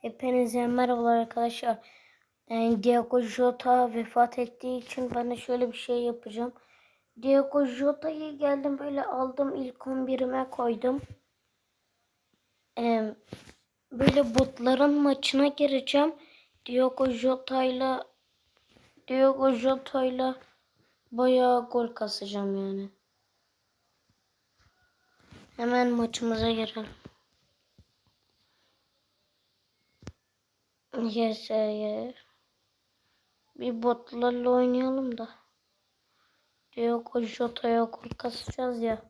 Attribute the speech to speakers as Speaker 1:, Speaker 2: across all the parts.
Speaker 1: Hepinize merhabalar arkadaşlar. Yani Diego Jota vefat ettiği için ben de şöyle bir şey yapacağım. Diego Jota'yı geldim böyle aldım ilk 11'ime koydum. Ee, böyle botların maçına gireceğim. Diego Jota'yla Diego Jota'yla bayağı gol kasacağım yani. Hemen maçımıza girelim. Yes, yes. Bir botlarla oynayalım da. Diego Jota'ya gol kasacağız ya.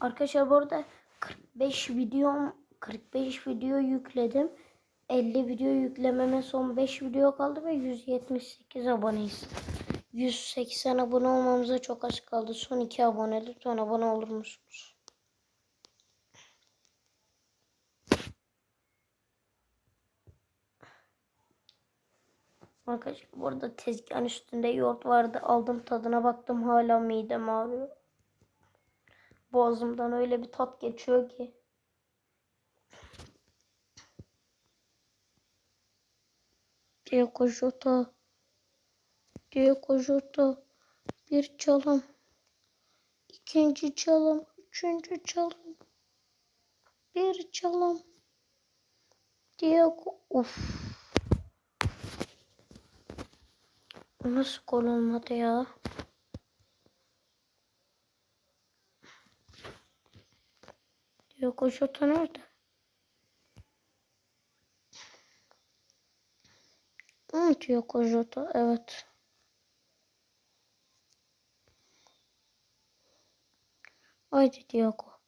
Speaker 1: Arkadaşlar bu arada 45 videom 45 video yükledim. 50 video yüklememe son 5 video kaldı ve 178 aboneyiz. 180 abone olmamıza çok az kaldı. Son 2 abone lütfen abone olur musunuz? Arkadaşlar burada tezgahın üstünde yoğurt vardı. Aldım tadına baktım hala midem ağrıyor. Boğazımdan öyle bir tat geçiyor ki. Diego Jota. Diego Jota. Bir çalım. İkinci çalım. Üçüncü çalım. Bir çalım. Diego. Uf. Bu Nasıl gol olmadı ya? Diego Jota nerede? Hı, Diego Jota evet. Haydi Diego.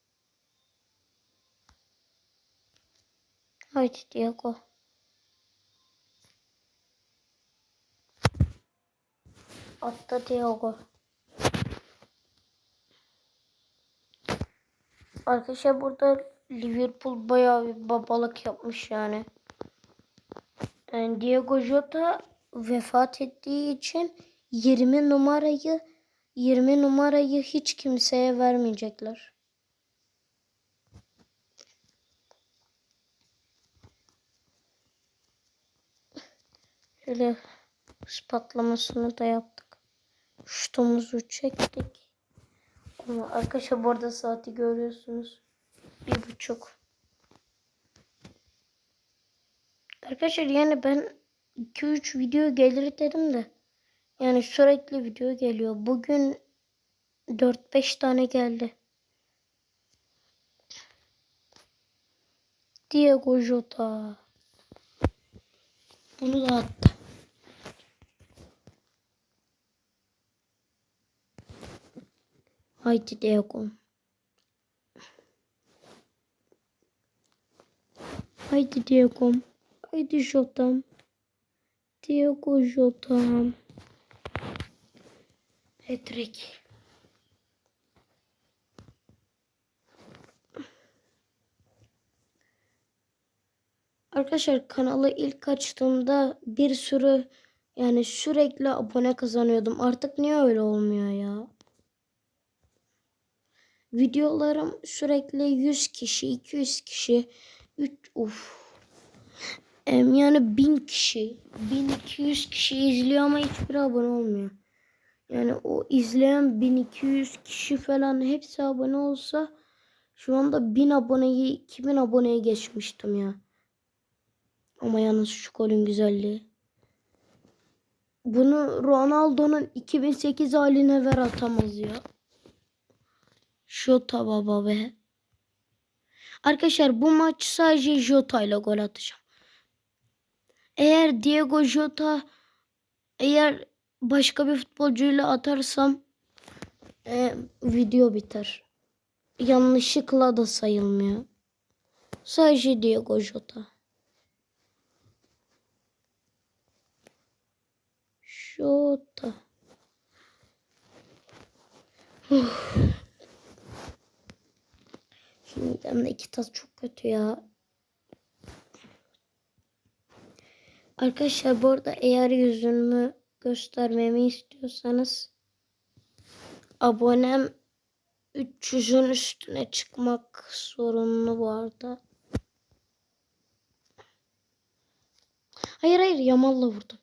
Speaker 1: Haydi Diego. Attı Diego. Arkadaşlar burada Liverpool bayağı bir babalık yapmış yani. yani Diego Jota vefat ettiği için 20 numarayı 20 numarayı hiç kimseye vermeyecekler. Şöyle hız patlamasını da yaptık. Şutumuzu çektik. Ama arkadaşlar bu arada saati görüyorsunuz. Bir buçuk. Arkadaşlar yani ben 2-3 video gelir dedim de. Yani sürekli video geliyor. Bugün 4-5 tane geldi. Diego Jota. Bunu da attı. Haydi Diego. Haydi Diego. Haydi Jota'm. Diego Jota'm. Hat-trick. Arkadaşlar kanalı ilk açtığımda bir sürü yani sürekli abone kazanıyordum. Artık niye öyle olmuyor ya? Videolarım sürekli 100 kişi, 200 kişi, 3 uf. Yani 1000 kişi, 1200 kişi izliyor ama hiçbir abone olmuyor. Yani o izleyen 1200 kişi falan hepsi abone olsa şu anda 1000 aboneyi 2000 aboneye geçmiştim ya. Ama yalnız şu golün güzelliği. Bunu Ronaldo'nun 2008 haline ver atamaz ya. Jota baba be. Arkadaşlar bu maç sadece Jota ile gol atacağım. Eğer Diego Jota eğer başka bir futbolcuyla atarsam e, video biter. Yanlışlıkla da sayılmıyor. Sadece Diego Jota. Jota. Uf. Şimdiden de iki tas çok kötü ya. Arkadaşlar bu arada eğer yüzümü göstermemi istiyorsanız abonem 300'ün üstüne çıkmak zorunlu bu arada. Hayır hayır Yamal'la vurdum.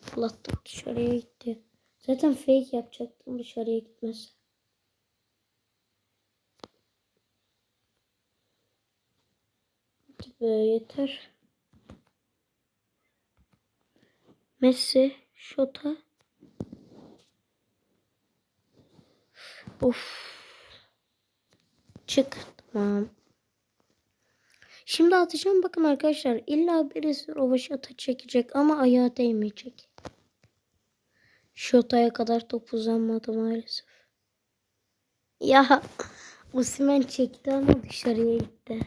Speaker 1: Fırlattım dışarıya gitti. Zaten fake yapacaktım dışarıya gitmez. Hadi be yeter. Messi, Şota. Of. Çık. Tamam. Şimdi atacağım bakın arkadaşlar. İlla birisi rovaşata çekecek ama ayağı değmeyecek. Şotaya kadar top uzanmadı maalesef. Ya Osimhen çekti ama dışarıya gitti.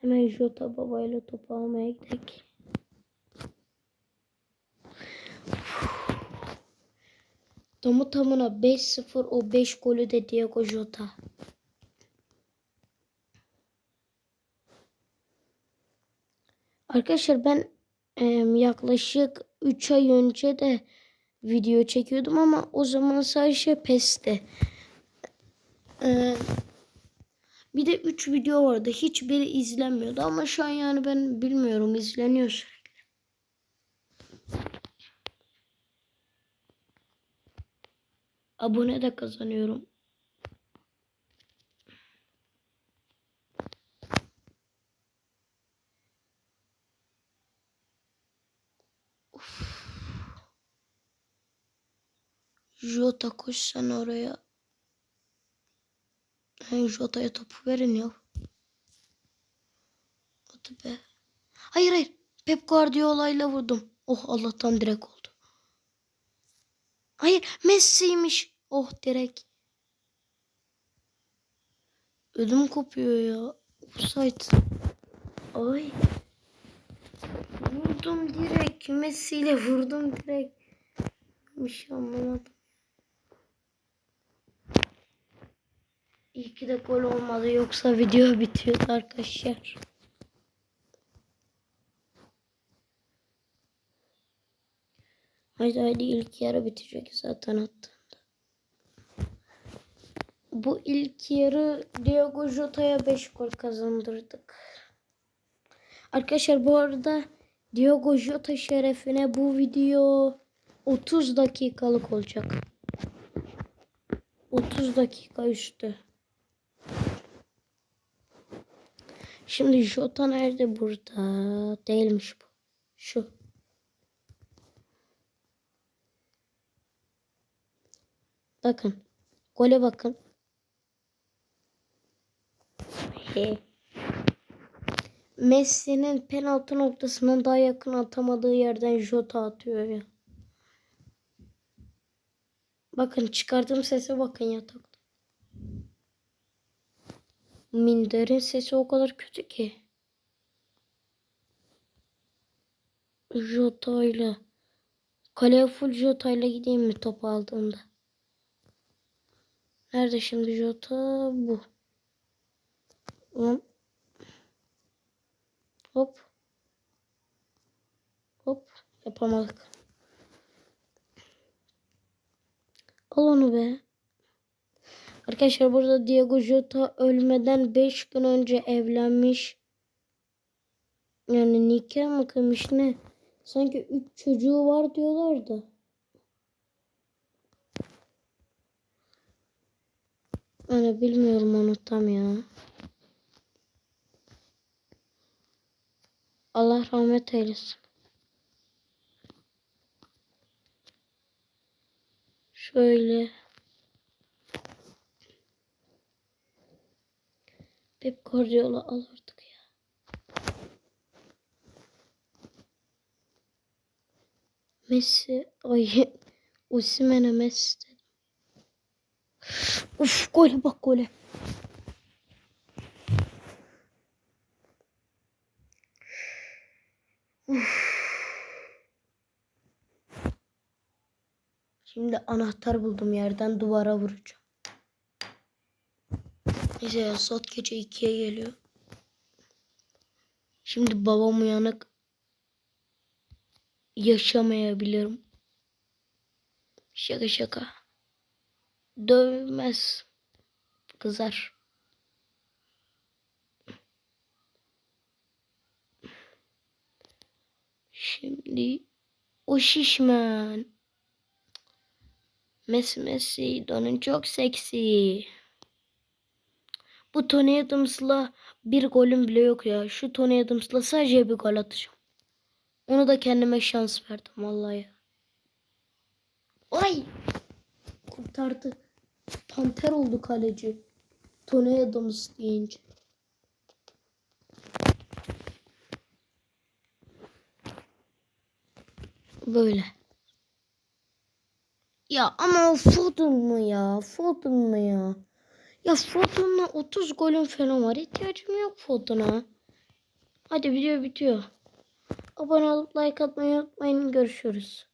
Speaker 1: Hemen Jota babayla topu almaya gidelim. Tamı tamına 5-0 o 5 golü de Diego Jota. Arkadaşlar ben em, yaklaşık 3 ay önce de video çekiyordum ama o zaman sadece PES'te. Ee, bir de 3 video vardı. Hiçbiri izlenmiyordu ama şu an yani ben bilmiyorum izleniyor sürekli. Abone de kazanıyorum. Jota koş sen oraya. Hey, Jota'ya topu verin ya. Hadi be. Hayır hayır. Pep Guardiola'yla vurdum. Oh Allah'tan direkt oldu. Hayır Messi'ymiş. Oh direkt. Ödüm kopuyor ya. Offside. Ay. Vurdum direkt. Messi ile vurdum direkt. Bir şey anlamadım. İyi ki de gol olmadı. Yoksa video bitiyordu arkadaşlar. Haydi haydi ilk yarı bitecek zaten attığında. Bu ilk yarı Diogo Jota'ya 5 gol kazandırdık. Arkadaşlar bu arada Diogo Jota şerefine bu video 30 dakikalık olacak. 30 dakika üstü. Şimdi Jota nerede burada? Değilmiş bu. Şu. Bakın. Gole bakın. He. Messi'nin penaltı noktasından daha yakın atamadığı yerden Jota atıyor ya. Bakın çıkardığım sese bakın yatakta. Minder'in sesi o kadar kötü ki. Jota ile. Kaleye full Jota ile gideyim mi topu aldığımda? Nerede şimdi Jota? Bu. Hop. Hop. Yapamadık. Al onu be. Arkadaşlar burada Diego Jota ölmeden 5 gün önce evlenmiş. Yani nikah mı kıymış ne? Sanki 3 çocuğu var diyorlardı. Yani bilmiyorum onu tam ya. Allah rahmet eylesin. Şöyle. Pep Guardiola al artık ya. Messi. Ay. Osimhen'e Messi dedim. Uf gole bak gole. Şimdi anahtar buldum yerden duvara vuracağım. Neyse ya saat gece 2'ye geliyor. Şimdi babam uyanık. Yaşamayabilirim. Şaka şaka. Dövmez. Kızar. Şimdi o şişman. Messi Messi donun çok seksi. Bu Tony Adams'la bir golüm bile yok ya. Şu Tony Adams'la sadece bir gol atacağım. Onu da kendime şans verdim vallahi. Ay! Kurtardı. Panter oldu kaleci. Tony Adams deyince. Böyle. Ya ama Foden mı ya? Foden mı ya? Ya Foden'la 30 golün falan var. İhtiyacım yok Foden'a. Hadi video bitiyor. Abone olup like atmayı unutmayın. Görüşürüz.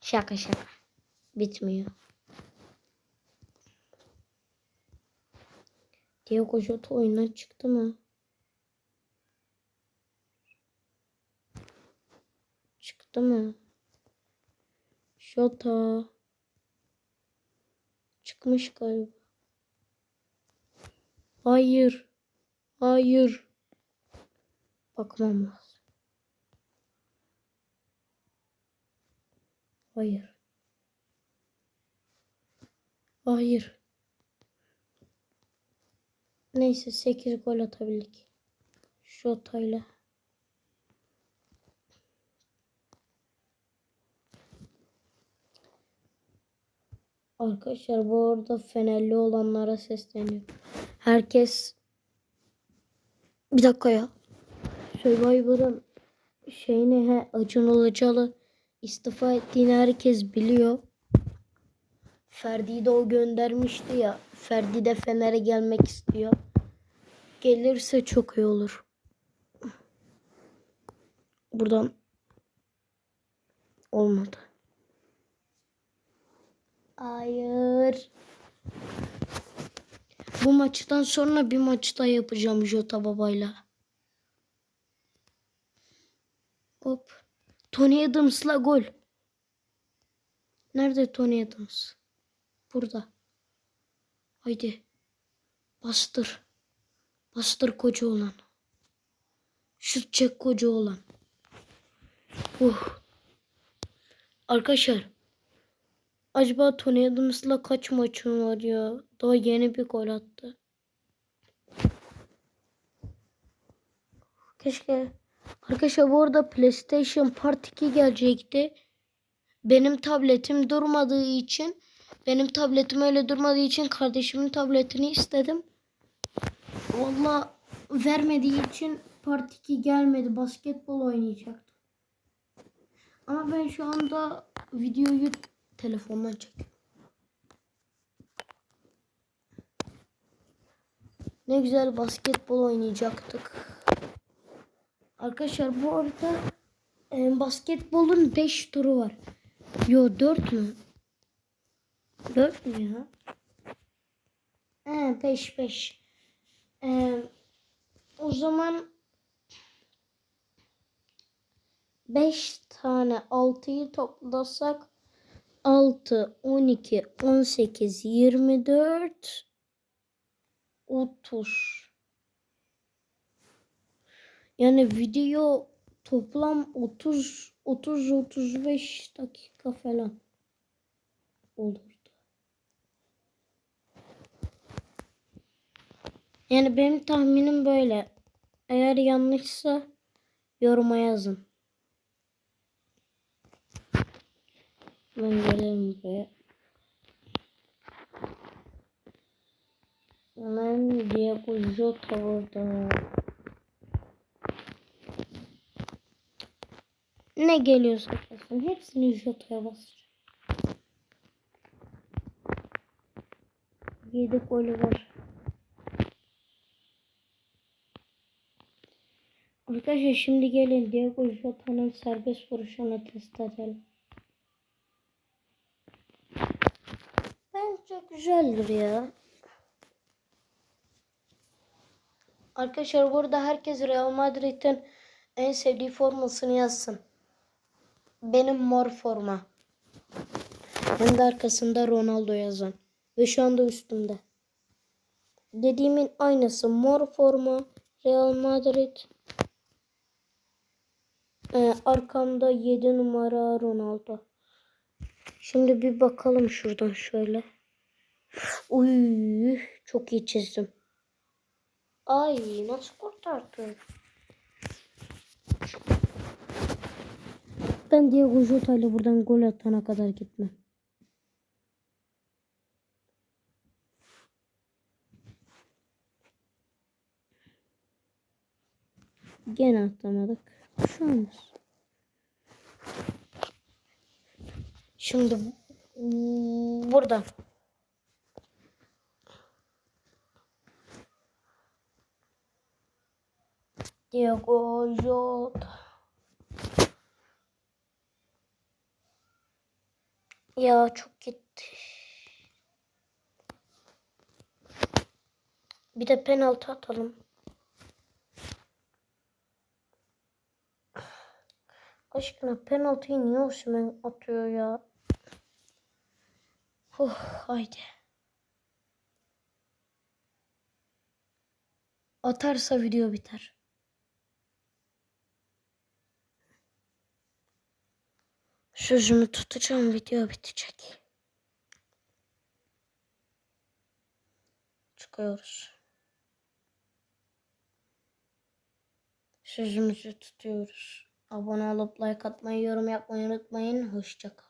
Speaker 1: Şaka şaka. Bitmiyor. Diego Jota oyundan çıktı mı? Çıktı mı? Jota. Çıkmış galiba. Hayır. Hayır. Bakmam lazım. Hayır. Hayır. Neyse 8 gol atabildik. Jota'yla. Arkadaşlar bu arada Fenerli olanlara sesleniyor. Herkes bir dakika ya. Survivor'ın şeyini he, Acun Ilıcalı istifa ettiğini herkes biliyor. Ferdi'yi de o göndermişti ya. Ferdi de Fener'e gelmek istiyor. Gelirse çok iyi olur. Buradan olmadı. Hayır. Bu maçtan sonra bir maç daha yapacağım Jota babayla. Hop. Tony Adams'la gol. Nerede Tony Adams? Burada. Haydi. Bastır. Bastır koca olan. Şut çek koca olan. Uh. Arkadaşlar. Acaba Tony Adams'la kaç maçım var ya? Daha yeni bir gol attı. Keşke. Arkadaşlar bu arada PlayStation Part 2 gelecekti. Benim tabletim durmadığı için benim tabletim öyle durmadığı için kardeşimin tabletini istedim. Valla vermediği için Part 2 gelmedi. Basketbol oynayacaktım. Ama ben şu anda videoyu telefondan çekiyorum. Ne güzel basketbol oynayacaktık. Arkadaşlar bu arada e, basketbolun 5 turu var. Yo 4 mü? 4 mü ya? He 5 5. E, o zaman 5 tane 6'yı toplasak 6, 12, 18, 24, 30. Yani video toplam 30 30 35 dakika falan olurdu. Yani benim tahminim böyle. Eğer yanlışsa yoruma yazın. Ben gelelim buraya. Hemen Diego Jota orada. Ne geliyorsa gelsin. Hepsini Jota'ya basacağım. 7 golü var. Arkadaşlar şimdi gelin Diego Jota'nın serbest vuruşunu test edelim. Bence güzeldir ya. Arkadaşlar burada herkes Real Madrid'in en sevdiği formasını yazsın. Benim mor forma. Hem de arkasında Ronaldo yazan. Ve şu anda üstümde. Dediğimin aynısı mor forma Real Madrid. Ee, arkamda 7 numara Ronaldo. Şimdi bir bakalım şuradan şöyle. Uy, çok iyi çizdim. Ay nasıl kurtardın? Ben Diego Jota ile buradan gol atana kadar gitmem. Gene atlamadık. Şu an. Şimdi bu- burada. Diego Jota. Ya çok gitti. Bir de penaltı atalım. Aşkına penaltıyı niye Osimhen atıyor ya? Oh, haydi. Atarsa video biter. Sözümü tutacağım video bitecek. Çıkıyoruz. Sözümüzü tutuyoruz. Abone olup like atmayı, yorum yapmayı unutmayın. Hoşça kalın.